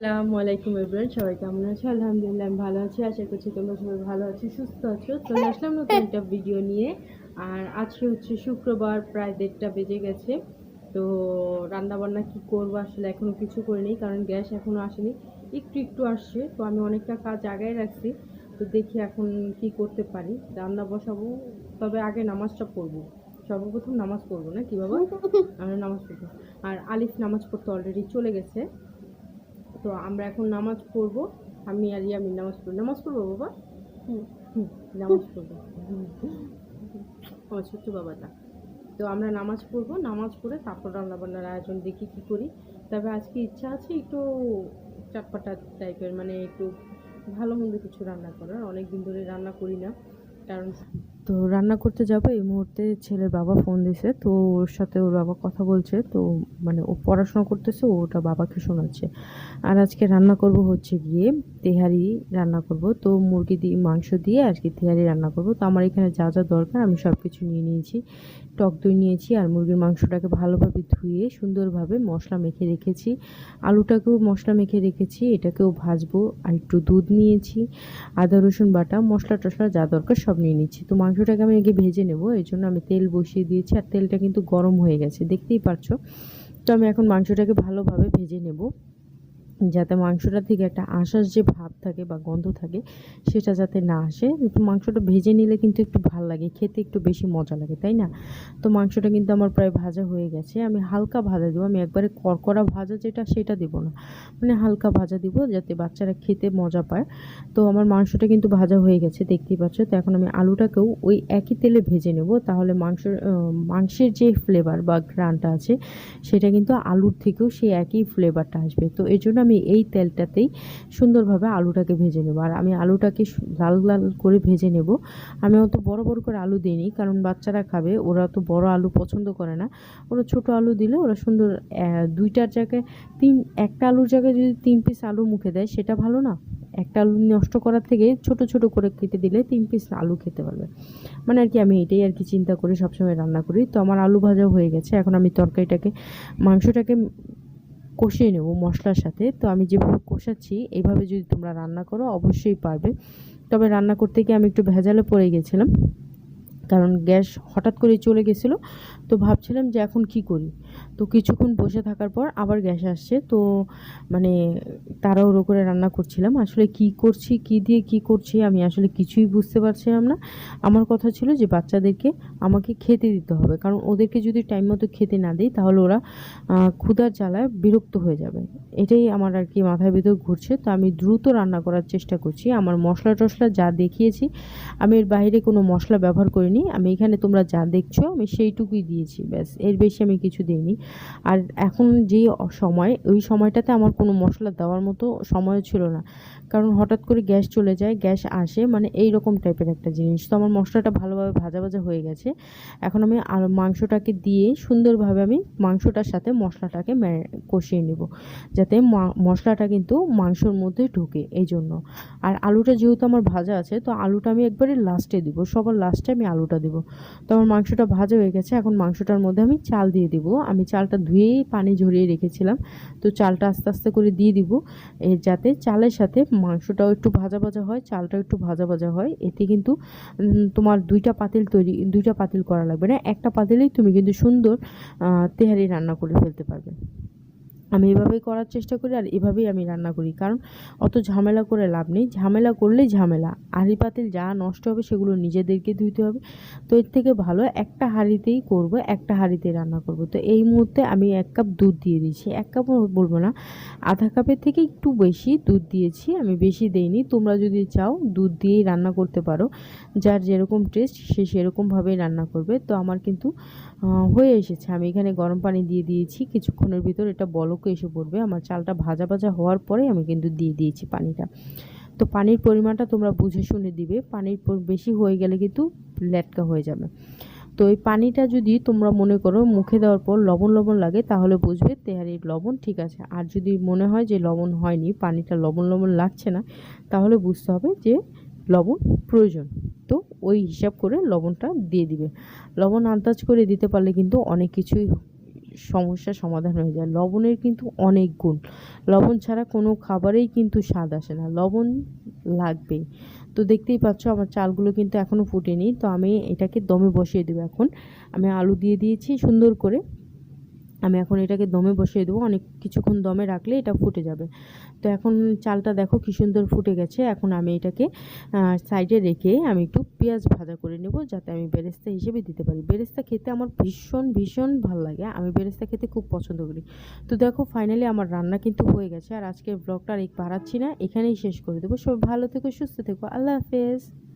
আসসালামু আলাইকুম এভরিওয়ান সবাই কেমন আছো? আলহামদুলিল্লাহ আমি ভালো আছি আশা করছি তোমরা সবাই ভালো আছো সুস্থ আছো। চলে আসলাম নতুন একটা ভিডিও নিয়ে। আর আজকে হচ্ছে শুক্রবার প্রায় দেড়টা বেজে গেছে। তো রান্না বান্না কি করব আসলে এখনও কিছু করিনি কারণ গ্যাস এখনও আসেনি। একটু একটু আসছে তো আমি অনেকটা কাজ আগায় রাখছি। তো দেখি এখন কি করতে পারি। রান্না বসাবো তবে আগে নামাজটা পড়ব। সর্বপ্রথম নামাজ পড়ব না কি বাবা? আমরা নামাজ পড়ব। আর আলিফ নামাজ পড়তে অলরেডি চলে গেছে। তো আমরা এখন নামাজ পড়ব। আমি আর ইয়ামিন নামাজ পড়ব। নামাজ পড়ব বাবা? হুম। নামাজ পড়ব। আমার ছোট্ট বাবাটা। তো আমরা নামাজ পড়ব নামাজ পড়ে তারপর রান্নাবান্নার আয়োজন দেখি কী করি। তবে আজকে ইচ্ছা আছে একটু চাটপাটা টাইপের মানে একটু ভালো মন্দ কিছু রান্না করার। অনেক দিন ধরে রান্না করি না কারণ তো রান্না করতে যাব এই মুহূর্তে ছেলের বাবা ফোন দিছে, তো ওর সাথে ওর বাবা কথা বলছে, তো মানে ও পড়াশোনা করতেছে ওটা বাবাকে শোনাচ্ছে। আর আজকে রান্না করব হচ্ছে গিয়ে তেহারি রান্না করব, তো মুরগি দিয়ে, মাংস দিয়ে আজকে তেহারি রান্না করব। তো আমার এখানে যা যা দরকার আমি সব কিছু নিয়ে নিয়েছি, টক দই নিয়েছি আর মুরগির মাংসটাকে ভালোভাবে ধুয়ে সুন্দরভাবে মশলা মেখে রেখেছি। আলুটাকেও মশলা মেখে রেখেছি, এটাকেও ভাজবো, আর একটু দুধ নিয়েছি, আদা রসুন বাটা মশলা টশলা যা দরকার সব নিয়ে নিচ্ছি। তো মাংসটাকে আমি আগে ভেজে নেব এই জন্য আমি তেল বসিয়ে দিয়েছি, আর তেলটা কিন্তু গরম হয়ে গেছে, দেখতেই পারছ। তো আমি এখন মাংসটাকে ভালোভাবে ভেজে নেব। যাতে মাংসটা থেকে একটা আশ্বাস যে ভাব থাকে বা গন্ধ থাকে, সেটা যাতে না আসে। মাংসটা ভেজে নিলে কিন্তু একটু ভালো লাগে, খেতে একটু বেশি মজা লাগে, তাই না? তো মাংসটা কিন্তু আমার প্রায় ভাজা হয়ে গেছে। আমি হালকা ভাজা দেবো। আমি একবারে কড়কড়া ভাজা যেটা, সেটা দেবো না। মানে হালকা ভাজা দিব যাতে বাচ্চারা খেতে মজা পায়। তো আমার মাংসটা কিন্তু ভাজা হয়ে গেছে, দেখতেই পাচ্ছ। তো এখন আমি আলুটাকেও ওই একই তেলে ভেজে নেব। তাহলে মাংস মাংসের যে ফ্লেভার বা ঘ্রাণটা আছে, সেটা কিন্তু আলুর থেকেও সেই একই ফ্লেভারটা আসবে। তো এই জন্য আমি এই তেলটাতেই সুন্দরভাবে আলুটাকে ভেজে নেব। আর আমি আলুটাকে লাল লাল করে ভেজে নেব। আমি অত বড় বড় করে আলু দিইনি, কারণ বাচ্চারা খাবে, ওরা তো বড় আলু পছন্দ করে না। ওরা ছোট আলু দিলে ওরা সুন্দর দুইটার জায়গায় তিন, একটা আলুর জায়গায় যদি তিন পিস আলু মুখে দেয়, সেটা ভালো না। একটা আলু নষ্ট করার থেকে ছোট ছোট করে কেটে দিলে তিন পিস আলু খেতে পারবে। মানে আর কি আমি এটাই আর কি চিন্তা করি সবসময় রান্না করি। তো আমার আলু ভাজা হয়ে গেছে। এখন আমি তরকারিটাকে, মাংসটাকে কষিয়ে নেব মশলার সাথে। তো আমি যেভাবে কষাচ্ছি এইভাবে যদি তোমরা রান্না করো, অবশ্যই পারবে। তবে রান্না করতে গিয়ে আমি একটু ভেজালে পড়ে গেছিলাম। কারণ গ্যাস হঠাৎ করে চলে গেছিল। তো ভাবছিলাম যে এখন কি করি? তো কিছুক্ষণ বসে থাকার পর আবার গ্যাস আসছে। তো মানে তাড়াহুড়ো করে রান্না করছিলাম। আসলে কি করছি, কি দিয়ে কি করছি আমি আসলে কিছুই বুঝতে পারছিলাম না। আমার কথা ছিল যে বাচ্চাদেরকে আমাকে খেতে দিতে হবে। কারণ ওদেরকে যদি টাইম মতো খেতে না দিই তাহলে ওরা ক্ষুধার জ্বালায় বিরক্ত হয়ে যাবে। এটাই আমার আর কি মাথার ভিতর ঘুরছে। তো আমি দ্রুত রান্না করার চেষ্টা করছি। আমার মশলা টশলা যা দেখিয়েছি, আমি এর বাইরে কোনো মশলা ব্যবহার করিনি। আমি এখানে তোমরা যা দেখছ, আমি সেইটুকুই দিয়েছি, ব্যাস। এর বেশি আমি কিছু দিইনি। আর এখন যে সময়, ওই সময়টাতে আমার কোনো মশলা দেওয়ার মতো সময় ছিল না। কারণ হঠাৎ করে গ্যাস চলে যায়, গ্যাস আসে মানে এই রকম টাইপের একটা জিনিস। তো আমার মশলাটা ভালোভাবে ভাজা ভাজা হয়ে গেছে। এখন আমি আর মাংসটাকে দিয়ে সুন্দরভাবে আমি মাংসটার সাথে মশলাটাকে কষিয়ে নেব। যাতে মশলাটা কিন্তু মাংসর মধ্যে ঢোকে এই জন্য আর আলুটা যেহেতু আমার ভাজা আছে, তো আলুটা আমি একবারে লাস্টে দিব। সবার লাস্টে আমি আলুটা দিব। তো আমার মাংসটা ভাজা হয়ে গেছে, এখন মাংসটার মধ্যে আমি চাল দিয়ে দিব। আমি চালটা ধুয়েই পানি ঝরিয়ে রেখেছিলাম, তো চালটা আস্তে আস্তে করে দিয়ে দিব যাতে চালের সাথে মাংসটাও একটু ভাজা ভাজা হয়, চালটাও একটু ভাজা ভাজা হয়। এতে কিন্তু তোমার দুইটা পাতিল তৈরি, দুইটা পাতিল করা লাগবে না, একটা পাতিলেই তুমি কিন্তু সুন্দর তেহারি রান্না করে ফেলতে পারবে। আমি এভাবেই করার চেষ্টা করি আর এভাবেই আমি রান্না করি। কারণ অত ঝামেলা করে লাভ নেই। ঝামেলা করলেই ঝামেলা। হাঁড়ি পাতিল যা নষ্ট হবে সেগুলো নিজেদেরকে ধুইতে হবে। তো এর থেকে ভালো একটা হাঁড়িতেই করব, একটা হাঁড়িতেই রান্না করব। তো এই মুহূর্তে আমি এক কাপ দুধ দিয়ে দিয়েছি। এক কাপ বলব না, আধা কাপের থেকে একটু বেশি দুধ দিয়েছি। আমি বেশি দেইনি। তোমরা যদি চাও দুধ দিয়েই রান্না করতে পারো। যার যেরকম টেস্ট, সে সেরকমভাবেই রান্না করবে। তো আমার কিন্তু হয়ে এসেছে। আমি এখানে গরম পানি দিয়ে দিয়েছি। কিছুক্ষণের ভিতর এটা বলকও এসে পড়বে আমার চালটা ভাজা ভাজা হওয়ার পরে আমি কিন্তু দিয়ে দিয়েছি পানিটা। তো পানির পরিমাণটা তোমরা বুঝে শুনে দিবে, পানির বেশি হয়ে গেলে কিন্তু লেটকা হয়ে যাবে। তো এই পানিটা যদি তোমরা মনে করো মুখে দেওয়ার পর লবণ লবণ লাগে, তাহলে বুঝবে তেহারির লবণ ঠিক আছে। আর যদি মনে হয় যে লবণ হয়নি, পানিটা লবণ লবণ লাগছে না, তাহলে বুঝতে হবে যে লবণ প্রয়োজন। তো ওই হিসাব করে লবণটা দিয়ে দিবে। লবণ আন্দাজ করে দিতে পারলে কিন্তু অনেক কিছুই সমস্যার সমাধান হয়ে যায়। লবণের কিন্তু অনেক গুণ। লবণ ছাড়া কোনো খাবারেই কিন্তু স্বাদ আসে না। লবণ লাগবে তো দেখতেই পাচ্ছ, আমার চালগুলো কিন্তু এখনও ফুটেনি। তো আমি এটাকে দমে বসিয়ে দেবো এখন। আমি আলু দিয়ে দিয়েছি সুন্দর করে। আমি এখন এটাকে দমে বসিয়ে দেবো। অনেক কিছুক্ষণ দমে রাখলে এটা ফুটে যাবে। তো এখন চালটা দেখো কী সুন্দর ফুটে গেছে। এখন আমি এটাকে সাইডে রেখে আমি একটু পেঁয়াজ ভাজা করে নেব, যাতে আমি বেরেস্তা হিসেবে দিতে পারি। বেরেস্তা খেতে আমার ভীষণ ভীষণ ভালো লাগে। আমি বেরেস্তা খেতে খুব পছন্দ করি। তো দেখো ফাইনালি আমার রান্না কিন্তু হয়ে গেছে। আর আজকের ব্লগটা আর এক বাড়াচ্ছি না। এখানেই শেষ করে দেবো। সবাই ভালো থেকো, সুস্থ থেকো। আল্লাহ হাফেজ।